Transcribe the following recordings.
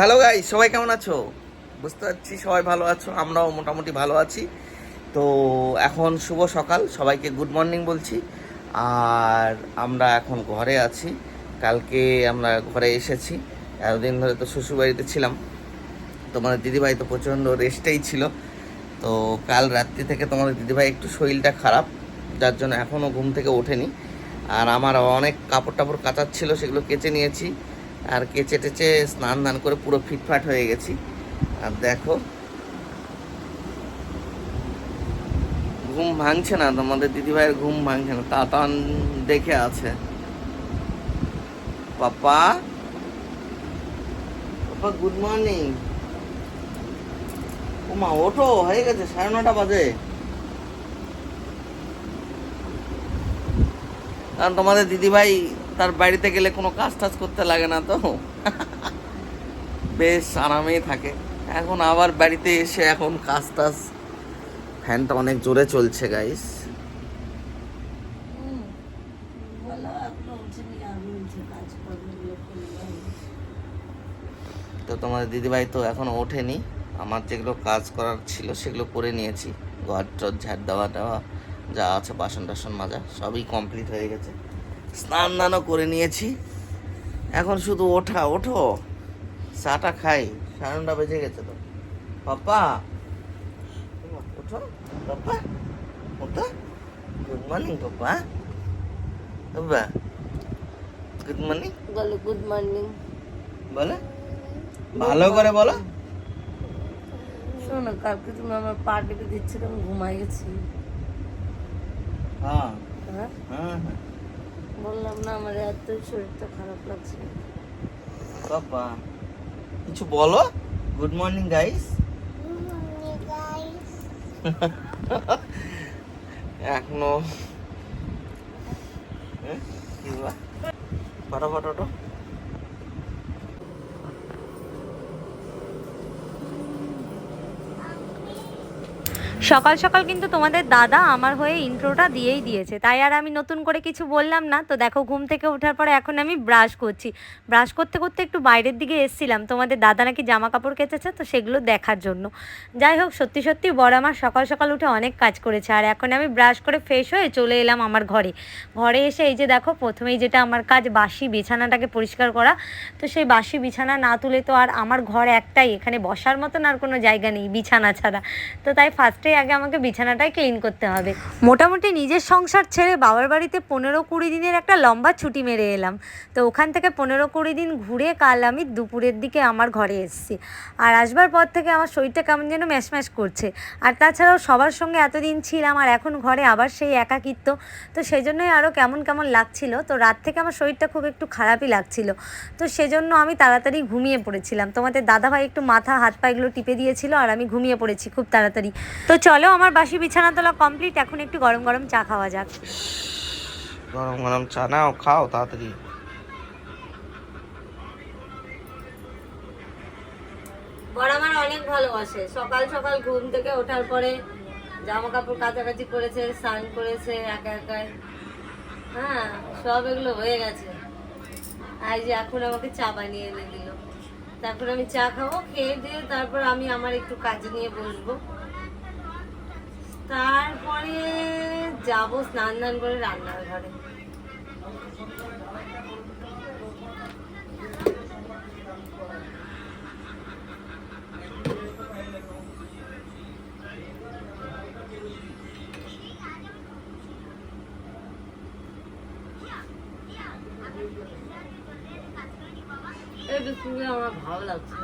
Hello guy সবাই কেমন আছো? বুঝতে পারছি সবাই ভালো আছো, আমরাও মোটামুটি ভালো আছি। তো এখন শুভ সকাল, সবাইকে গুড মর্নিং বলছি। আর আমরা এখন ঘরে আছি। কালকে আমরা ঘরে এসেছি। এতদিন ধরে তো শ্বশুরবাড়িতে ছিলাম। তোমাদের দিদিভাই তো প্রচণ্ড রেস্টেই ছিল। তো কাল রাত্রি থেকে তোমাদের দিদিভাই একটু শরীরটা খারাপ, যার জন্য এখনও ঘুম থেকে ওঠেনি। আর আমার অনেক কাপড় টাপড় কাচার ছিল সেগুলো কেচে নিয়েছি। আর কেচে টেচে স্নান ধান করে পুরো ফিটফাট হয়ে গেছি। আর দেখো, ঘুম ভাঙছে না, তোমাদের দিদিভাইয়ের ঘুম ভাঙছে না, তাতান দেখে আছে। পাপা? পাপা গুড মর্নিং ওমা, ওঠো, হয়ে গেছে, সাড়ে নটা বাজে। কারণ তোমাদের দিদিভাই তার বাড়িতে গেলে কোনো কাজ টাজ করতে লাগে না তো। বেশ আরামেই থাকে। এখন আবার বাড়িতে এসে এখন কাজ টাজ। ফ্যানটা অনেক জোরে চলছে গাইস তো তোমাদের দিদিভাই তো এখনও ওঠেনি। আমার যেগুলো কাজ করার ছিল সেগুলো করে নিয়েছি। ঘর টর ঝাড় দেওয়া দেওয়া যা আছে বাসন টাসন মাজা, সবই কমপ্লিট হয়ে গেছে। স্নান দানও করে নিয়েছি। এখন শুধু ওঠা ওঠো। চাটা খাই। সাড়ে নটা বেজে গেছে তো। পাপা ওঠো। পাপা ওঠো। Good morning papa papa good morning বলো গুড মর্নিং বলে। ভালো করে বলো। শোনো কালকে তুমি আমার পা টিপে দিচ্ছিলে আমি ঘুমাই গেছি। হ্যাঁ। হ্যাঁ? হ্যাঁ হ্যাঁ। বললাম না আমার এত শরীরটা খারাপ লাগছে বাবা, কিছু বলো গুড মর্নিং গাইস এখনও? কি বাবা? ওঠো সকাল সকাল কিন্তু তোমাদের দাদা আমার হয়ে ইন্ট্রোটা দিয়েই দিয়েছে। তাই আর আমি নতুন করে কিছু বললাম না। তো দেখো, ঘুম থেকে ওঠার পরে এখন আমি ব্রাশ করছি। ব্রাশ করতে করতে একটু বাইরের দিকে এসছিলাম। তোমাদের দাদা নাকি জামা কাপড় কেচেছে, তো সেগুলো দেখার জন্য। যাই হোক, সত্যি সত্যি বড় আমার সকাল সকাল উঠে অনেক কাজ করেছে। আর এখন আমি ব্রাশ করে ফ্রেশ হয়ে চলে এলাম আমার ঘরে। ঘরে এসে এই যে দেখো, প্রথমেই যেটা আমার কাজ, বাসি বিছানাটাকে পরিষ্কার করা। তো সেই বাসি বিছানা না তুলে তো আর আমার ঘর একটাই। এখানে বসার মতন আর কোনো জায়গা নেই, বিছানা ছাড়া। তো তাই ফার্স্টেই আগে আমাকে বিছানাটাই ক্লিন করতে হবে। মোটামুটি নিজের সংসার ছেড়ে বাবার বাড়িতে পনেরো কুড়ি দিনের একটা লম্বা ছুটি মেরে এলাম। তো ওখান থেকে পনেরো কুড়ি দিন ঘুরে কাল আমি দুপুরের দিকে আমার ঘরে এসেছি। আর আসবার পর থেকে আমার শরীরটা কেমন যেন ম্যাশ ম্যাশ করছে। আর তাছাড়াও সবার সঙ্গে এতদিন ছিলাম আর এখন ঘরে আবার সেই একাকিত্ব। তো সেই জন্যই আরও কেমন কেমন লাগছিল। তো রাত থেকে আমার শরীরটা খুব একটু খারাপই লাগছিল। তো সেজন্য আমি তাড়াতাড়ি ঘুমিয়ে পড়েছিলাম। তোমাদের দাদাভাই একটু মাথা হাত পা এগুলো টিপে দিয়েছিল আর আমি ঘুমিয়ে পড়েছি খুব তাড়াতাড়ি। তো চলো আমার বাসি বিছানা তোলা কমপ্লিট এখন একটু গরম গরম চা খাওয়া যাক। গরম গরম চা নাও খাও তাড়াতাড়ি। বড় আমার অনেক ভালোবাসে। সকাল সকাল ঘুম থেকে ওঠার পরে জামা কাপড় কাচাকাচি করেছে স্নান করেছে একা একাই। হ্যাঁ সব এগুলো হয়ে গেছে। আর যে এখন আমাকে চা বানিয়ে এনে দিল। তারপর আমি চা খাব খেয়ে দিয়ে তারপর আমি আমার একটু কাজে নিয়ে বসবো। তারপরে যাব স্নান দান করে রান্নার ঘরে আমার ভালো লাগছে।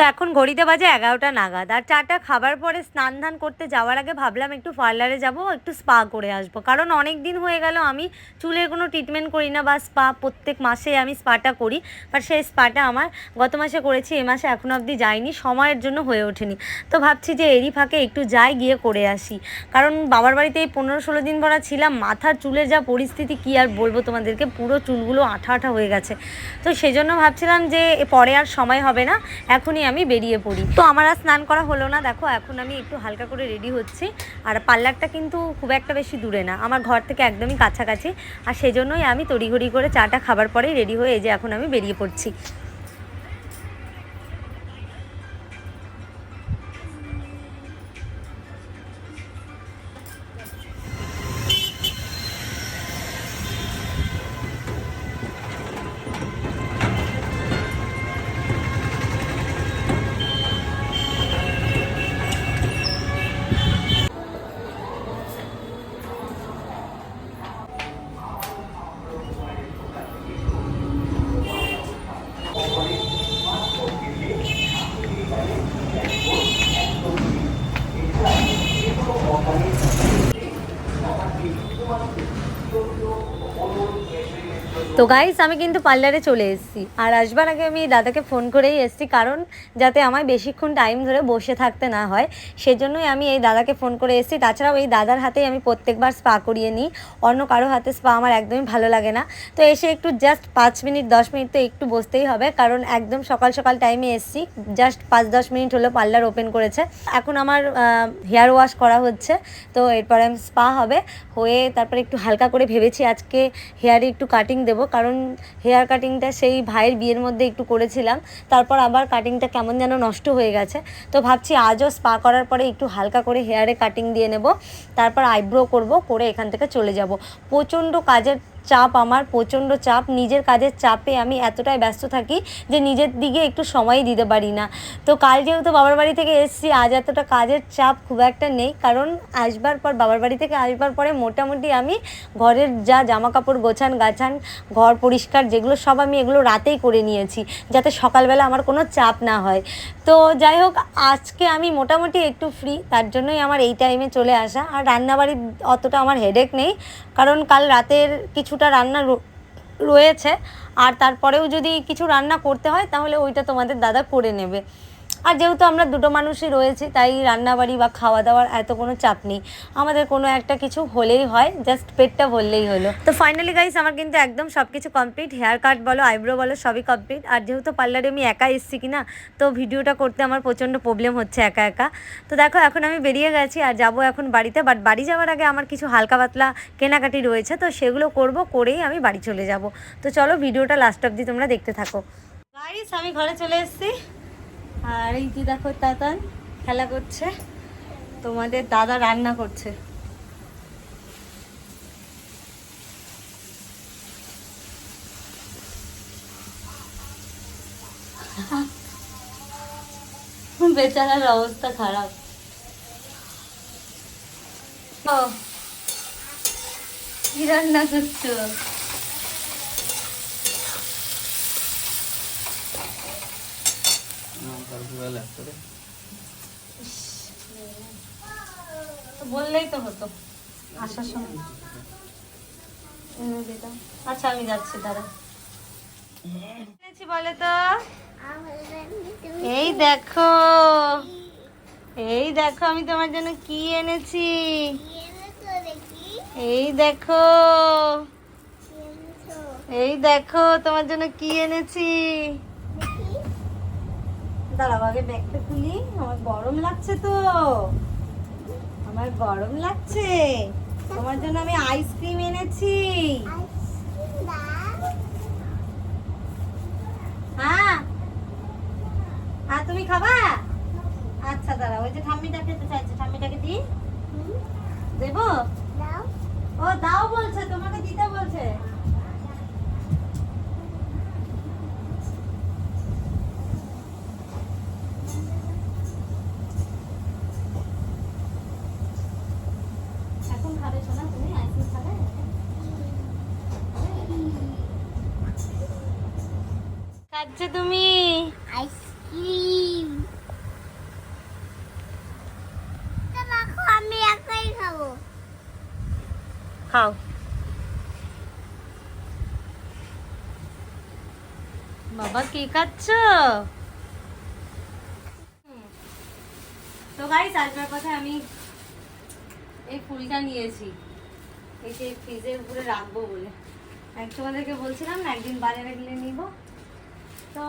তো এখন ঘড়িতে বাজে এগারোটা নাগাদ। আর চাটা খাবার পরে স্নান ধান করতে যাওয়ার আগে ভাবলাম একটু পার্লারে যাব, একটু স্পা করে আসব। কারণ অনেক দিন হয়ে গেল, আমি চুলের কোনো ট্রিটমেন্ট করি না বা স্পা প্রত্যেক মাসে আমি স্পাটা করি। বাট সেই স্পাটা আমার গত মাসে করেছি, এ মাসে এখনও অবধি যাইনি সময়ের জন্য হয়ে ওঠেনি। তো ভাবছি যে এরই ফাঁকে একটু যাই, গিয়ে করে আসি। কারণ বাবার বাড়িতে এই পনেরো ষোলো দিন ভরা ছিলাম, মাথার চুলের যা পরিস্থিতি, কী আর বলব তোমাদেরকে, পুরো চুলগুলো আঠা আঠা হয়ে গেছে। তো সেই জন্য ভাবছিলাম যে পরে আর সময় হবে না, এখনই আমি বেরিয়ে পড়ি। তো আমার আর স্নান করা হলো না, দেখো এখন আমি একটু হালকা করে রেডি হচ্ছি। আর পার্লারটা কিন্তু খুব একটা বেশি দূরে না, আমার ঘর থেকে একদমই কাছাকাছি। আর সেজন্যই আমি তড়িঘড়ি করে চাটা খাবার পরেই রেডি হয়ে এই যে এখন আমি বেরিয়ে পড়ছি। তো গাইস আমি কিন্তু পার্লারে চলে এসেছি। আর আসবার আগে আমি দাদাকে ফোন করেই এসেছি, কারণ যাতে আমায় বেশিক্ষণ টাইম ধরে বসে থাকতে না হয়, সেজন্যই আমি এই দাদাকে ফোন করে এসেছি। তাছাড়াও এই দাদার হাতেই আমি প্রত্যেকবার স্পা করিয়ে নিই। অন্য কারও হাতে স্পা আমার একদমই ভালো লাগে না। তো এসে একটু জাস্ট পাঁচ মিনিট, দশ মিনিট তো একটু বসতেই হবে, কারণ একদম সকাল সকাল টাইমে এসেছি। জাস্ট পাঁচ, দশ মিনিট হলো পার্লার ওপেন করেছে। এখন আমার হেয়ার ওয়াশ করা হচ্ছে। তো এরপরে আমি স্পা হবে। হয়ে তারপরে একটু হালকা করে ভেবেছি আজকে হেয়ারে একটু কাটিং দেবো। কারণ হেয়ার কাটিংটা সেই ভাইয়ের বিয়ের মধ্যে একটু করেছিলাম। তারপর আবার কাটিংটা কেমন যেন নষ্ট হয়ে গেছে। তো ভাবছি আজও স্পা করার পরে একটু হালকা করে হেয়ারে কাটিং দিয়ে নেব। তারপর আইব্রো করব, করে এখান থেকে চলে যাব। প্রচণ্ড কাজের চাপ, আমার প্রচণ্ড চাপ, নিজের কাজের চাপে আমি এতটাই ব্যস্ত থাকি যে নিজের দিকে একটু সময় দিতে পারি না। তো কাল যেহেতু বাবার বাড়ি থেকে এসেছি, আজ এতটা কাজের চাপ খুব একটা নেই, কারণ আসবার পর, বাবার বাড়ি থেকে আসবার পরে মোটামুটি আমি ঘরের যা জামা কাপড় গোছান, গাছান, ঘর পরিষ্কার যেগুলো সব আমি এগুলো রাতেই করে নিয়েছি, যাতে সকালবেলা আমার কোনো চাপ না হয়। তো যাই হোক, আজকে আমি মোটামুটি একটু ফ্রি তার জন্যই আমার এই টাইমে চলে আসা। আর রান্নাবাড়ির অতটা আমার হেডেক নেই, কারণ কাল রাতের কিছুটা রান্না রয়েছে। আর তারপরেও যদি কিছু রান্না করতে হয়, তাহলে ওইটা তোমাদের দাদা করে নেবে। আর যেহেতু আমরা দুটো মানুষই রয়েছি, তাই রান্নাবাড়ি বা খাওয়া দাওয়ার এত কোনো চাপ নেই। আমাদের কোনো একটা কিছু হলেই হয় জাস্ট পেটটা ভরলেই হলো। তো ফাইনালি গাইস আমার কিন্তু একদম সব কিছু কমপ্লিট হেয়ার কাট বলো আইব্রো বলো, সবই কমপ্লিট আর যেহেতু পার্লারে আমি একা এসেছি কি না তো ভিডিওটা করতে আমার প্রচণ্ড প্রবলেম হচ্ছে একা একা। তো দেখো, এখন আমি বেরিয়ে গেছি আর যাব এখন বাড়িতে। বাট বাড়ি যাওয়ার আগে আমার কিছু হালকা পাতলা কেনাকাটি রয়েছে, তো সেগুলো করব, করেই আমি বাড়ি চলে যাব। তো চলো, ভিডিওটা লাস্ট অবধি তোমরা দেখতে থাকো। গাইস আমি ঘরে চলে এসেছি। আর এই যে দেখো তাতান, খেলা করছে। তোমাদের দাদা রান্না করছে। বেচারার অবস্থা খারাপ। কি রান্না করছ? বললেই তো হতো। আসার সময়। এনে আচ্ছা আমি যাচ্ছি দাঁড়া। এনেছি বলে তো এই দেখো এই দেখো আমি তোমার জন্য কি এনেছি? এই দেখো এই দেখো তোমার জন্য কি এনেছি? দাঁড়াও, আগে ব্যাগটা খুলি। আমার গরম লাগছে তো। আমার গরম লাগছে। তোমার জন্য আমি আইসক্রিম এনেছি। হ্যাঁ? হ্যাঁ তুমি খাবা? আচ্ছা দাঁড়া ওই যে ঠাম্মিটা খেতে চাইছে। ঠাম্মিটাকে দি দেবো? ও, দাও বলছে তোমাকে দিতে বলছে এখন খাবে শোনা তুমি আইসক্রিম খাবে খাচ্ছে তুমি? আইসক্রিম। আমি একাই খাব। খাও। বাবা কি খাচ্ছ? তো গাইস আসবার কথা আমি এই ফুলটা নিয়েছি। এই যে ফ্রিজের উপরে রাখব বলে। এক তোমাদেরকে বলছিলাম না একদিন বাজারে গেলে নিব। তো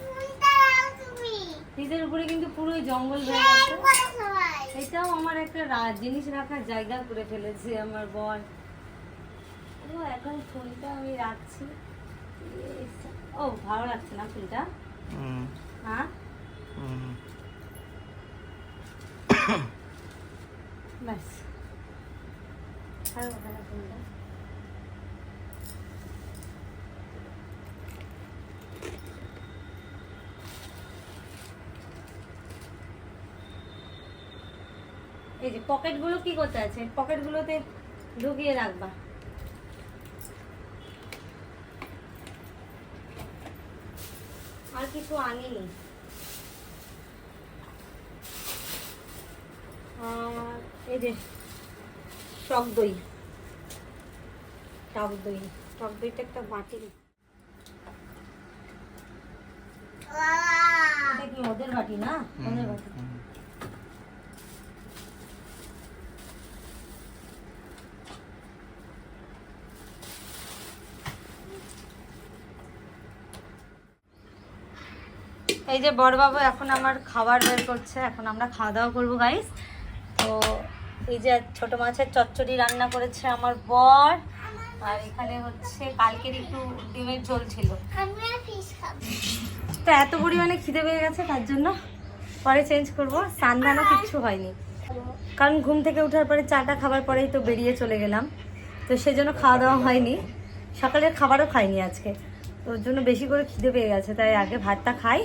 ফুলটা দাও তুমি। ফ্রিজের উপরে কিন্তু পুরোই জঙ্গল হয়ে গেছে এটাও আমার একটা রা- জিনিস রাখার জায়গা করে ফেলেছে আমার বর। ও এখন ফুলটা আমি রাখছি। ও ভালো লাগছে না ফুলটা? হ্যাঁ? ব্যাস। ভালো কথা না ফুলটা? এই যে পকেটগুলো কি করতে আছে? পকেটগুলোতে ঢুকিয়ে রাখবা। আর কিছু আনিনি। আর এই যে টক দই। টক দই। টক দইটা একটা বাটি ওদের বাটি না? ওদের বাটি। এই যে বড়বাবু এখন আমার খাবার বের করছে এখন আমরা খাওয়া দাওয়া করব গাইস তো এই যে ছোট মাছের চচ্চড়ি রান্না করেছে আমার বর আর এখানে হচ্ছে কালকের একটু ডিমের ঝোল ছিল। তো এত পরিমাণে খিদে পেয়ে গেছে তার জন্য পরে চেঞ্জ করব। সান্ধানও কিচ্ছু হয়নি। কারণ ঘুম থেকে ওঠার পরে চাটা খাবার পরেই তো বেরিয়ে চলে গেলাম। তো সেজন্য খাওয়া দাওয়া হয়নি। সকালের খাবারও খাইনি আজকে। তো ওর জন্য বেশি করে খিদে পেয়ে গেছে তাই আগে ভাতটা খাই।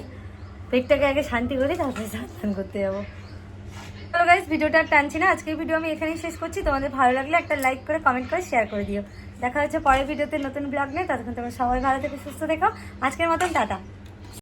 পেটটাকে আগে শান্তি করি তারপরে স্নান করতে যাব। চলো গাইজ ভিডিওটা টানছি না। আজকের ভিডিও আমি এখানেই শেষ করছি। তোমাদের ভালো লাগলে একটা লাইক করে কমেন্ট করে শেয়ার করে দিও। দেখা হচ্ছে পরের ভিডিওতে নতুন ব্লগ নেই ততক্ষণ তোমরা সবাই ভালো থেকে, সুস্থ দেখো আজকের মতন, টাটা।